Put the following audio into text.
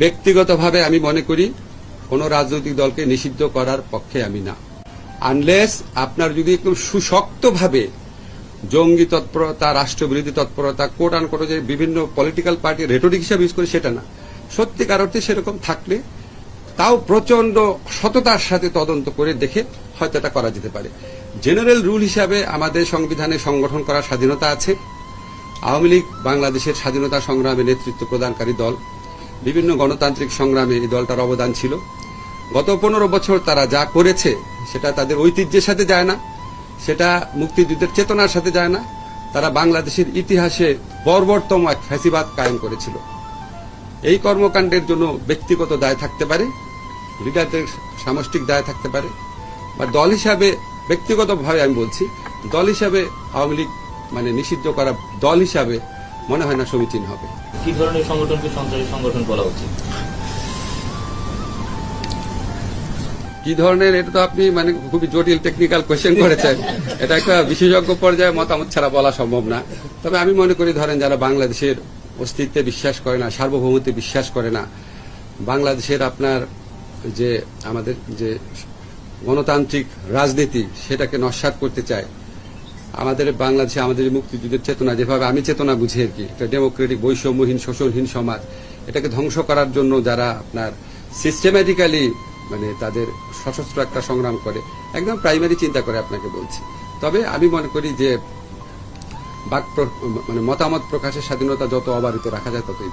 ব্যক্তিগতভাবে আমি মনে করি, কোন রাজনৈতিক দলকে নিষিদ্ধ করার পক্ষে আমি না। আনলেস আপনার যদি একদম সুশক্তভাবে জঙ্গি তৎপরতা, রাষ্ট্রবিরোধী তৎপরতা কোট আন কোট যে বিভিন্ন পলিটিক্যাল পার্টি রেটোরিক হিসাবে ইউজ করে, সেটা না। সত্যিকার অর্থে সেরকম থাকলে তাও প্রচণ্ড সততার সাথে তদন্ত করে দেখে হয়তো এটা করা যেতে পারে। জেনারেল রুল হিসাবে আমাদের সংবিধানে সংগঠন করার স্বাধীনতা আছে। আওয়ামী লীগ বাংলাদেশের স্বাধীনতা সংগ্রামে নেতৃত্ব প্রদানকারী দল। বিভিন্ন গণতান্ত্রিক সংগ্রামে এই দলটার অবদান ছিল। গত পনেরো বছর তারা যা করেছে, সেটা তাদের ঐতিহ্যের সাথে যায় না, সেটা মুক্তিযুদ্ধের চেতনার সাথে যায় না, তারা বাংলাদেশের ইতিহাসে বর্বরতম এক ফ্যাসিবাদ কায়েম করেছিল। এই কর্মকাণ্ডের জন্য ব্যক্তিগত দায় থাকতে পারে, লিডারদের সামষ্টিক দায় থাকতে পারে, বা দল হিসাবে ব্যক্তিগতভাবে আমি বলছি, দল হিসাবে আওয়ামী লীগ মানে নিষিদ্ধ করা দল হিসাবে মনে হয় না সমীচীন হবে। কি ধরনের সংগঠনকে সন্ত্রাসী সংগঠন বলা উচিত? কি ধরনের এটা তো আপনি মানে খুবই জটিল টেকনিক্যাল কোয়েশ্চেন করেছেন। এটা একটা বিশেষজ্ঞ পর্যায়ে মতামত ছাড়া বলা সম্ভব না। তবে আমি মনে করি ধরেন যারা বাংলাদেশের অস্তিত্বে বিশ্বাস করে না সার্বভৌমত্বে বিশ্বাস করে না বাংলাদেশের আপনার যে আমাদের যে গণতান্ত্রিক রাজনীতি সেটাকে নস্বাত করতে চায় আমাদের বাংলাদেশে আমাদের মুক্তিযুদ্ধের চেতনা যেভাবে আমি চেতনা বুঝি আর কি, একটা ডেমোক্রেটিক, বৈষম্যহীন, শোষণহীন সমাজ, এটাকে ধ্বংস করার জন্য যারা আপনার সিস্টেম্যাটিক্যালি মানে তাদের সশস্ত্র একটা সংগ্রাম করে, একদম প্রাইমারি চিন্তা করে আপনাকে বলছি। তবে আমি মনে করি যে বাক মানে মতামত প্রকাশের স্বাধীনতা যত অবারিত রাখা যায় ততই